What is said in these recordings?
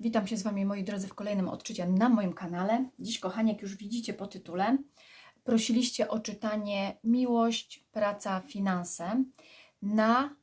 Witam się z Wami, moi drodzy, w kolejnym odczycie na moim kanale. Dziś, kochani, jak już widzicie po tytule, prosiliście o czytanie Miłość, Praca, Finanse na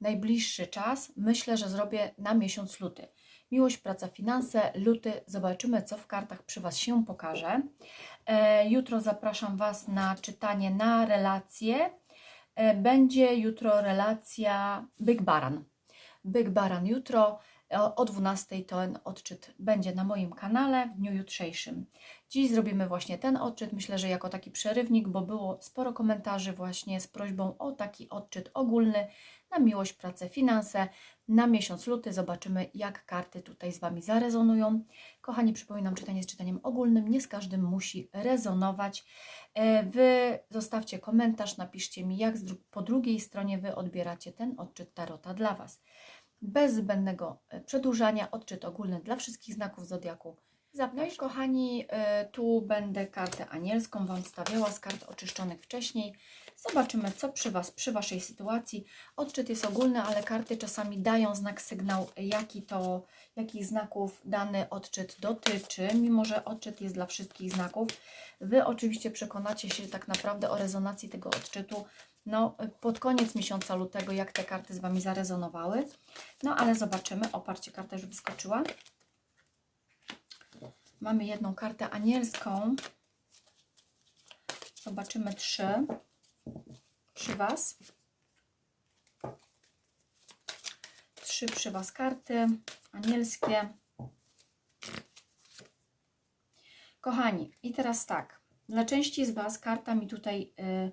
najbliższy czas. Myślę, że zrobię na miesiąc luty. Miłość, Praca, Finanse, luty. Zobaczymy, co w kartach przy Was się pokaże. E, jutro zapraszam Was na czytanie na relacje. E, będzie jutro relacja Big Baran. Big Baran jutro. O- O 12 ten odczyt będzie na moim kanale w dniu jutrzejszym. Dziś zrobimy właśnie ten odczyt, myślę, że jako taki przerywnik, bo było sporo komentarzy właśnie z prośbą o taki odczyt ogólny na miłość, pracę, finanse na miesiąc luty. Zobaczymy, jak karty tutaj z Wami zarezonują. Kochani, przypominam, czytanie jest czytaniem ogólnym, nie z każdym musi rezonować. E, Wy zostawcie komentarz, napiszcie mi, jak z po drugiej stronie Wy odbieracie ten odczyt Tarota dla Was bez zbędnego e, przedłużania, odczyt ogólny dla wszystkich znaków zodiaku. Zapraszam. No i kochani, e, tu będę kartę anielską Wam stawiała z kart oczyszczonych wcześniej. Zobaczymy, co przy Was, przy Waszej sytuacji. Odczyt jest ogólny, ale karty czasami dają znak, sygnał, jaki to, jakich znaków dany odczyt dotyczy, mimo że odczyt jest dla wszystkich znaków. Wy oczywiście przekonacie się tak naprawdę o rezonacji tego odczytu no, pod koniec miesiąca lutego, jak te karty z Wami zarezonowały. No, ale zobaczymy. Oparcie karta już wyskoczyła. Mamy jedną kartę anielską. Zobaczymy trzy przy Was. Trzy przy Was karty anielskie. Kochani, i teraz tak. Dla części z Was karta mi tutaj y,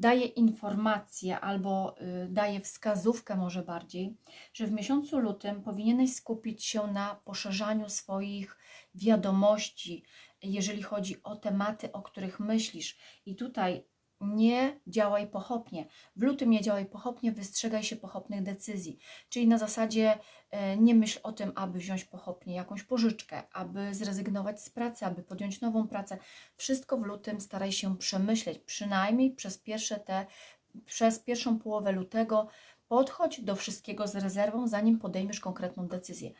daje informację albo y, daje wskazówkę może bardziej, że w miesiącu lutym powinieneś skupić się na poszerzaniu swoich wiadomości, jeżeli chodzi o tematy, o których myślisz. I tutaj nie działaj pochopnie. W lutym nie działaj pochopnie, wystrzegaj się pochopnych decyzji. Czyli na zasadzie e, nie myśl o tym, aby wziąć pochopnie jakąś pożyczkę, aby zrezygnować z pracy, aby podjąć nową pracę. Wszystko w lutym staraj się przemyśleć, przynajmniej przez pierwsze te, przez pierwszą połowę lutego. Podchodź do wszystkiego z rezerwą, zanim podejmiesz konkretną decyzję.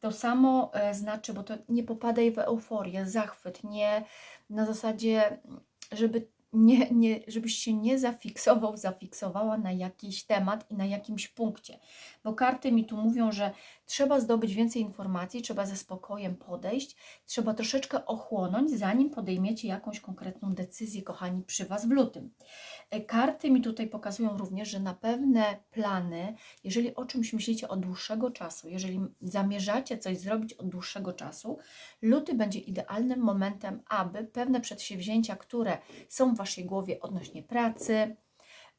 To samo e, znaczy, bo to nie popadaj w euforię, zachwyt, nie na zasadzie, żeby nie, nie, żebyś się nie zafiksował, zafiksowała na jakiś temat i na jakimś punkcie. Bo karty mi tu mówią, że trzeba zdobyć więcej informacji, trzeba ze spokojem podejść, trzeba troszeczkę ochłonąć, zanim podejmiecie jakąś konkretną decyzję, kochani, przy Was w lutym. E, Karty mi tutaj pokazują również, że na pewne plany, jeżeli o czymś myślicie od dłuższego czasu, jeżeli zamierzacie coś zrobić od dłuższego czasu, luty będzie idealnym momentem, aby pewne przedsięwzięcia, które są Waszej głowie odnośnie pracy,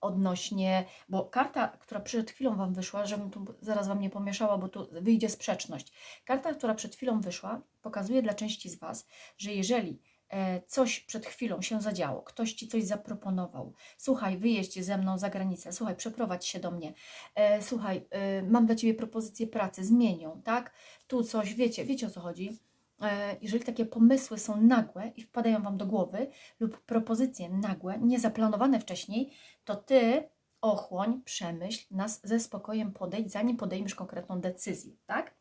odnośnie, bo karta, która przed chwilą Wam wyszła, żebym tu zaraz Wam nie pomieszała, bo tu wyjdzie sprzeczność. Karta, która przed chwilą wyszła, pokazuje dla części z Was, że jeżeli e, coś przed chwilą się zadziało, ktoś Ci coś zaproponował, słuchaj, wyjeźdź ze mną za granicę, słuchaj, przeprowadź się do mnie, e, słuchaj, e, mam dla Ciebie propozycję pracy, zmienią, tak? Tu coś, wiecie, wiecie o co chodzi? E, jeżeli takie pomysły są nagłe i wpadają Wam do głowy lub propozycje nagłe, niezaplanowane wcześniej, to Ty ochłoń, przemyśl, nas ze spokojem podejdź, zanim podejmiesz konkretną decyzję, tak?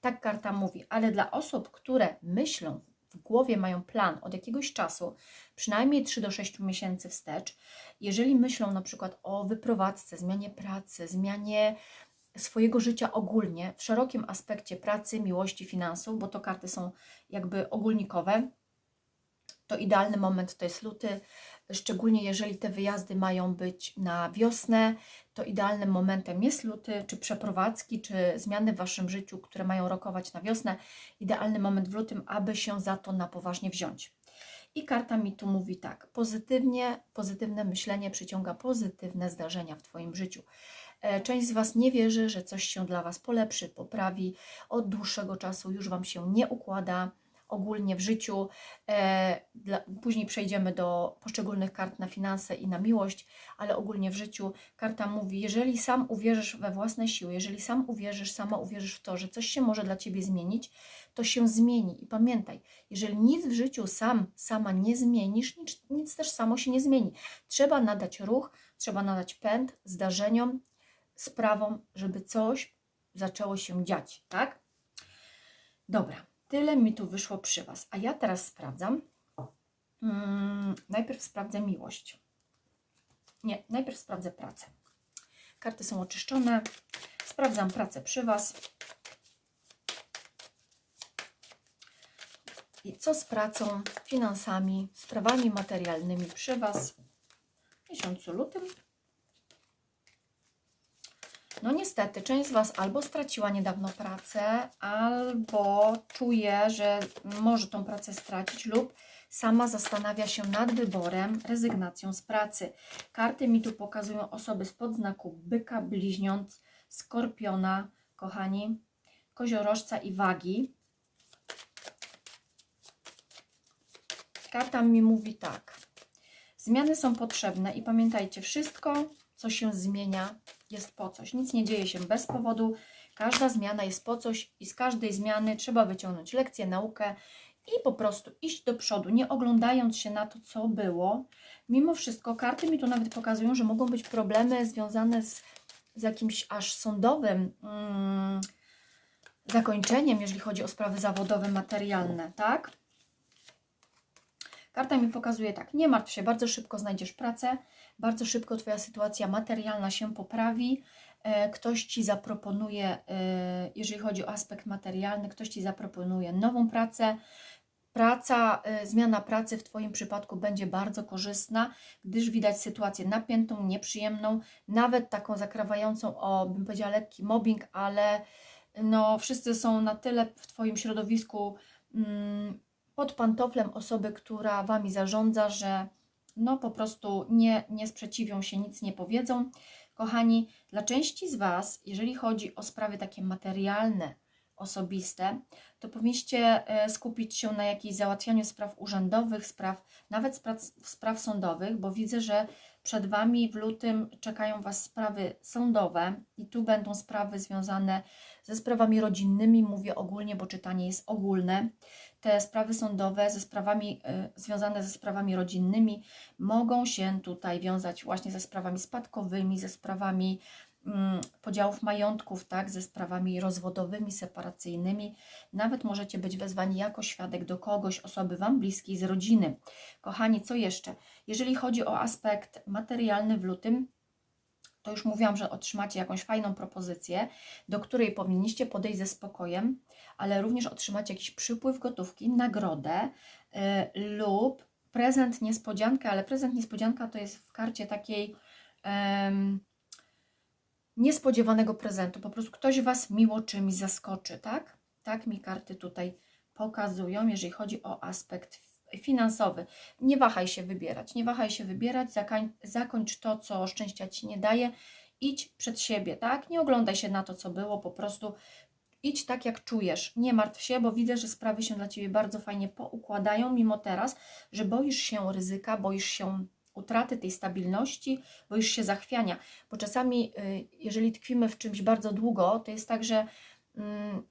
Tak karta mówi, ale dla osób, które myślą, w głowie mają plan od jakiegoś czasu, przynajmniej 3 do 6 miesięcy wstecz, jeżeli myślą na przykład o wyprowadzce, zmianie pracy, zmianie swojego życia ogólnie, w szerokim aspekcie pracy, miłości, finansów, bo to karty są jakby ogólnikowe, to idealny moment to jest luty, szczególnie jeżeli te wyjazdy mają być na wiosnę, to idealnym momentem jest luty, czy przeprowadzki, czy zmiany w Waszym życiu, które mają rokować na wiosnę. Idealny moment w lutym, aby się za to na poważnie wziąć. I karta mi tu mówi tak: pozytywnie, pozytywne myślenie przyciąga pozytywne zdarzenia w Twoim życiu. E, Część z Was nie wierzy, że coś się dla Was polepszy, poprawi. Od dłuższego czasu już Wam się nie układa ogólnie w życiu. E, później przejdziemy do poszczególnych kart na finanse i na miłość, ale ogólnie w życiu karta mówi, jeżeli sam uwierzysz we własne siły, jeżeli sam uwierzysz, sama uwierzysz w to, że coś się może dla Ciebie zmienić, to się zmieni. I pamiętaj, jeżeli nic w życiu sam, sama nie zmienisz, nic, nic też samo się nie zmieni. Trzeba nadać ruch, trzeba nadać pęd zdarzeniom, sprawom, żeby coś zaczęło się dziać, tak? Dobra, tyle mi tu wyszło przy Was. A ja teraz sprawdzam. Mm, najpierw sprawdzę miłość. Nie, najpierw sprawdzę pracę. Karty są oczyszczone. Sprawdzam pracę przy Was. I co z pracą, finansami, sprawami materialnymi przy Was w miesiącu lutym? No niestety, część z Was albo straciła niedawno pracę, albo czuje, że może tą pracę stracić lub sama zastanawia się nad wyborem, rezygnacją z pracy. Karty mi tu pokazują osoby spod znaku byka, bliźniąt, skorpiona, kochani, koziorożca i wagi. Karta mi mówi tak. Zmiany są potrzebne i pamiętajcie, wszystko, co się zmienia, jest po coś. Nic nie dzieje się bez powodu. Każda zmiana jest po coś i z każdej zmiany trzeba wyciągnąć lekcję, naukę i po prostu iść do przodu, nie oglądając się na to, co było. Mimo wszystko karty mi tu nawet pokazują, że mogą być problemy związane z, z jakimś aż sądowym mm, zakończeniem, jeżeli chodzi o sprawy zawodowe, materialne, tak? Karta mi pokazuje tak, nie martw się, bardzo szybko znajdziesz pracę, bardzo szybko Twoja sytuacja materialna się poprawi, e, ktoś Ci zaproponuje, e, jeżeli chodzi o aspekt materialny, ktoś Ci zaproponuje nową pracę, praca, e, zmiana pracy w Twoim przypadku będzie bardzo korzystna, gdyż widać sytuację napiętą, nieprzyjemną, nawet taką zakrawającą o, bym powiedziała, lekki mobbing, ale no, wszyscy są na tyle w Twoim środowisku mm, pod pantoflem osoby, która Wami zarządza, że no po prostu nie, nie sprzeciwią się, nic nie powiedzą. Kochani, dla części z Was, jeżeli chodzi o sprawy takie materialne, osobiste, to powinniście e, skupić się na jakiejś załatwianiu spraw urzędowych, spraw, nawet spraw, spraw sądowych, bo widzę, że przed Wami w lutym czekają Was sprawy sądowe i tu będą sprawy związane ze sprawami rodzinnymi, mówię ogólnie, bo czytanie jest ogólne. Te sprawy sądowe ze sprawami y, związane ze sprawami rodzinnymi mogą się tutaj wiązać właśnie ze sprawami spadkowymi, ze sprawami mm, podziałów majątków, tak, ze sprawami rozwodowymi, separacyjnymi. Nawet możecie być wezwani jako świadek do kogoś, osoby Wam bliskiej z rodziny. Kochani, co jeszcze? Jeżeli chodzi o aspekt materialny w lutym, to już mówiłam, że otrzymacie jakąś fajną propozycję, do której powinniście podejść ze spokojem, ale również otrzymacie jakiś przypływ gotówki, nagrodę yy, lub prezent niespodziankę, ale prezent niespodzianka to jest w karcie takiej niespodziewanego prezentu. Po prostu ktoś Was miło czymś zaskoczy, tak? Tak mi karty tutaj pokazują, jeżeli chodzi o aspekt finansowy. Nie wahaj się wybierać, nie wahaj się wybierać, zakań, zakończ to, co szczęścia Ci nie daje, idź przed siebie, tak? Nie oglądaj się na to, co było, po prostu idź tak, jak czujesz. Nie martw się, bo widzę, że sprawy się dla Ciebie bardzo fajnie poukładają, mimo teraz, że boisz się ryzyka, boisz się utraty tej stabilności, boisz się zachwiania, bo czasami, y, jeżeli tkwimy w czymś bardzo długo, to jest tak, że mm,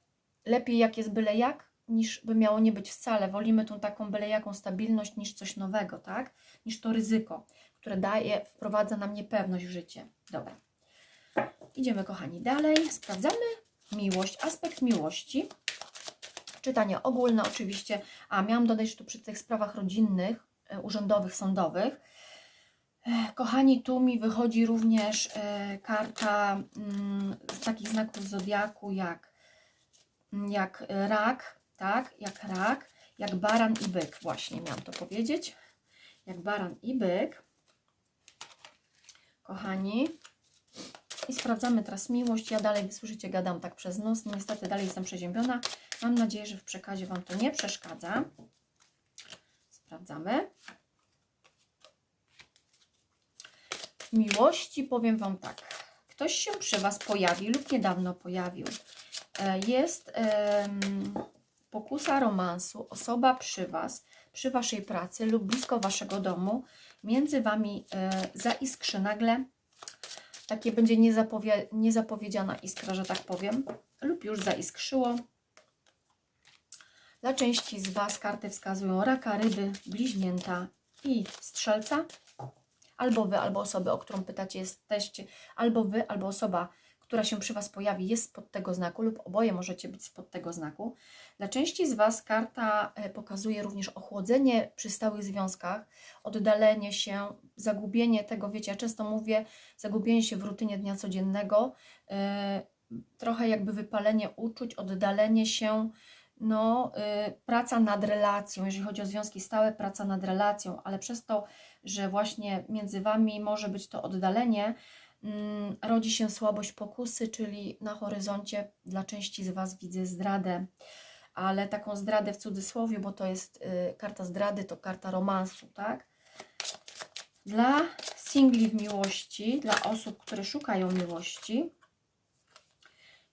lepiej jak jest byle jak, niż by miało nie być wcale. Wolimy tą taką byle jaką stabilność niż coś nowego, tak? Niż to ryzyko, które daje, wprowadza nam niepewność w życie. Dobra. Idziemy, kochani, dalej. Sprawdzamy miłość, aspekt miłości. Czytanie ogólne oczywiście. A, miałam dodać, że tu przy tych sprawach rodzinnych, e, urzędowych, sądowych, e, Kochani, tu mi wychodzi również e, karta mm, z takich znaków zodiaku jak, jak rak, tak, jak rak, jak baran i byk. Właśnie miałam to powiedzieć. Jak baran i byk. Kochani. I sprawdzamy teraz miłość. Ja dalej, wysłyszycie, gadam tak przez nos. No niestety dalej jestem przeziębiona. Mam nadzieję, że w przekazie Wam to nie przeszkadza. Sprawdzamy. Miłości powiem Wam tak. Ktoś się przy Was pojawi lub niedawno pojawił. E, Jest... pokusa romansu, osoba przy Was, przy Waszej pracy lub blisko Waszego domu, między Wami e, zaiskrzy nagle, takie będzie niezapowie, niezapowiedziana iskra, że tak powiem, lub już zaiskrzyło. Dla części z Was karty wskazują raka, ryby, bliźnięta i strzelca. Albo Wy, albo osoby, o którą pytacie, jesteście, albo Wy, albo osoba, która się przy Was pojawi, jest spod tego znaku, lub oboje możecie być spod tego znaku. Dla części z Was karta e, pokazuje również ochłodzenie przy stałych związkach, oddalenie się, zagubienie tego, wiecie, ja często mówię, zagubienie się w rutynie dnia codziennego, e, trochę jakby wypalenie uczuć, oddalenie się, no, y, praca nad relacją, jeżeli chodzi o związki stałe, praca nad relacją, ale przez to, że właśnie między Wami może być to oddalenie, rodzi się słabość pokusy, czyli na horyzoncie dla części z Was widzę zdradę, ale taką zdradę w cudzysłowie, bo to jest y, karta zdrady, to karta romansu, tak? Dla singli w miłości, dla osób, które szukają miłości,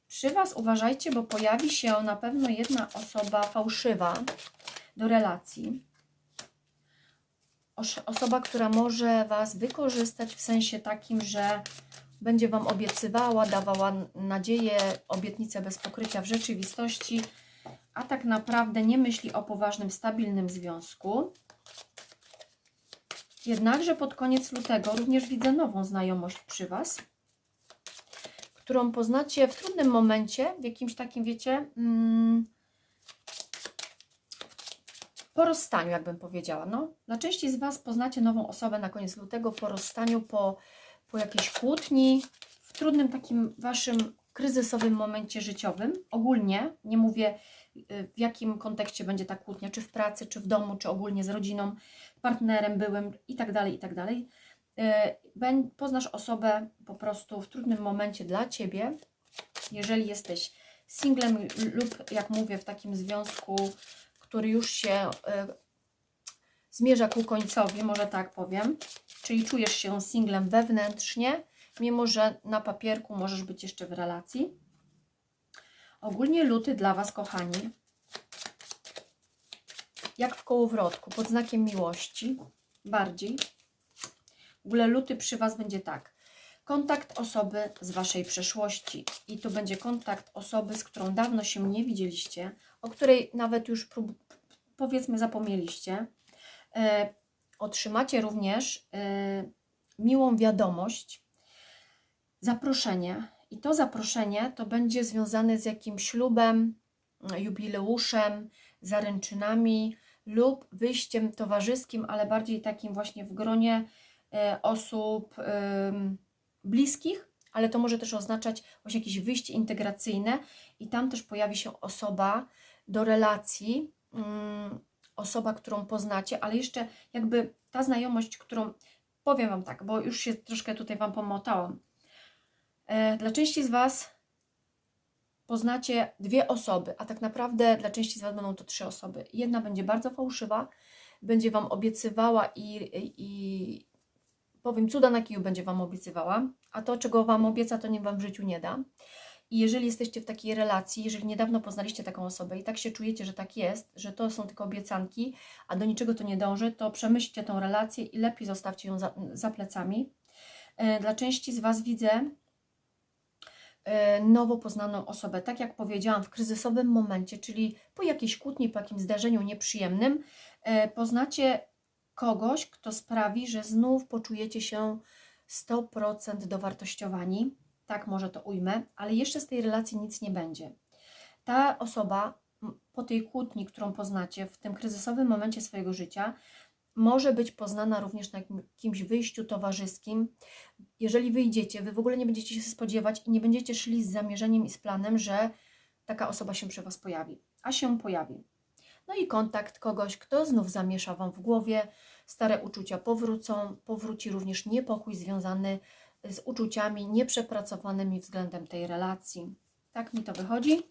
przy Was uważajcie, bo pojawi się na pewno jedna osoba fałszywa do relacji. Osoba, która może Was wykorzystać w sensie takim, że będzie Wam obiecywała, dawała nadzieję, obietnice bez pokrycia w rzeczywistości, a tak naprawdę nie myśli o poważnym, stabilnym związku. Jednakże pod koniec lutego również widzę nową znajomość przy Was którą poznacie w trudnym momencie, w jakimś takim, wiecie, mm, po rozstaniu, jakbym powiedziała. No, dla części z Was poznacie nową osobę na koniec lutego, po rozstaniu, po, po jakiejś kłótni, w trudnym takim Waszym kryzysowym momencie życiowym. Ogólnie, nie mówię y, w jakim kontekście będzie ta kłótnia, czy w pracy, czy w domu, czy ogólnie z rodziną, partnerem byłym i tak dalej, i tak dalej Bę- poznasz osobę po prostu w trudnym momencie dla Ciebie, jeżeli jesteś singlem lub, jak mówię, w takim związku, który już się e, zmierza ku końcowi, może tak powiem, czyli czujesz się singlem wewnętrznie, mimo że na papierku możesz być jeszcze w relacji. Ogólnie luty dla Was, kochani, jak w kołowrotku, pod znakiem miłości, bardziej. W ogóle luty przy Was będzie tak. Kontakt osoby z Waszej przeszłości. I to będzie kontakt osoby, z którą dawno się nie widzieliście, o której nawet już powiedzmy zapomnieliście. E, otrzymacie również e, miłą wiadomość, zaproszenie. I to zaproszenie to będzie związane z jakimś ślubem, jubileuszem, zaręczynami lub wyjściem towarzyskim, ale bardziej takim właśnie w gronie E, osób bliskich, ale to może też oznaczać właśnie jakieś wyjście integracyjne i tam też pojawi się osoba do relacji, mm, osoba, którą poznacie, ale jeszcze jakby ta znajomość, którą powiem Wam tak, bo już się troszkę tutaj Wam pomotałam. E, dla części z Was poznacie dwie osoby, a tak naprawdę dla części z Was będą to trzy osoby. Jedna będzie bardzo fałszywa, będzie Wam obiecywała i, i, powiem, cuda na kiju będzie Wam obiecywała, a to, czego Wam obieca, to nie Wam w życiu nie da. I jeżeli jesteście w takiej relacji, jeżeli niedawno poznaliście taką osobę i tak się czujecie, że tak jest, że to są tylko obiecanki, a do niczego to nie dąży, to przemyślcie tą relację i lepiej zostawcie ją za, za plecami. E, dla części z Was widzę e, nowo poznaną osobę. Tak jak powiedziałam, w kryzysowym momencie, czyli po jakiejś kłótni, po jakimś zdarzeniu nieprzyjemnym, e, poznacie kogoś, kto sprawi, że znów poczujecie się 100% dowartościowani. Tak może to ujmę, ale jeszcze z tej relacji nic nie będzie. Ta osoba po tej kłótni, którą poznacie w tym kryzysowym momencie swojego życia, może być poznana również na jakimś wyjściu towarzyskim. Jeżeli wyjdziecie, wy w ogóle nie będziecie się spodziewać i nie będziecie szli z zamierzeniem i z planem, że taka osoba się przy Was pojawi, a się pojawi. No i kontakt kogoś, kto znów zamiesza Wam w głowie, stare uczucia powrócą, powróci również niepokój związany z uczuciami nieprzepracowanymi względem tej relacji. Tak mi to wychodzi.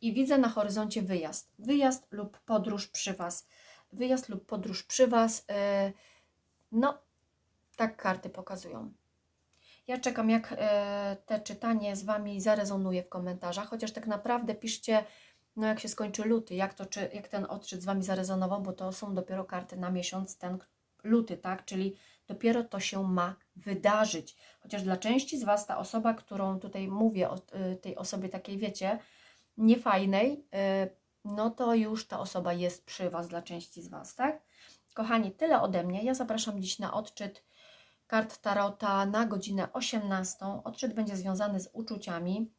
I widzę na horyzoncie wyjazd. Wyjazd lub podróż przy Was. Wyjazd lub podróż przy Was. E, no, tak karty pokazują. Ja czekam, jak e, te czytanie z Wami zarezonuje w komentarzach, chociaż tak naprawdę piszcie, no jak się skończy luty, jak, to, czy, jak ten odczyt z Wami zarezonował, bo to są dopiero karty na miesiąc ten luty, tak? Czyli dopiero to się ma wydarzyć. Chociaż dla części z Was ta osoba, którą tutaj mówię o e, tej osobie takiej, wiecie, niefajnej, e, no to już ta osoba jest przy Was dla części z Was, tak? Kochani, tyle ode mnie. Ja zapraszam dziś na odczyt kart Tarota na godzinę 18. Odczyt będzie związany z uczuciami.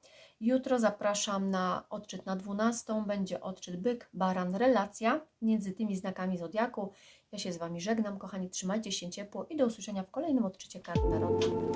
Jutro zapraszam na odczyt na 12. Będzie odczyt byk, baran, relacja między tymi znakami zodiaku. Ja się z Wami żegnam, kochani, trzymajcie się ciepło i do usłyszenia w kolejnym odczycie kart narodu.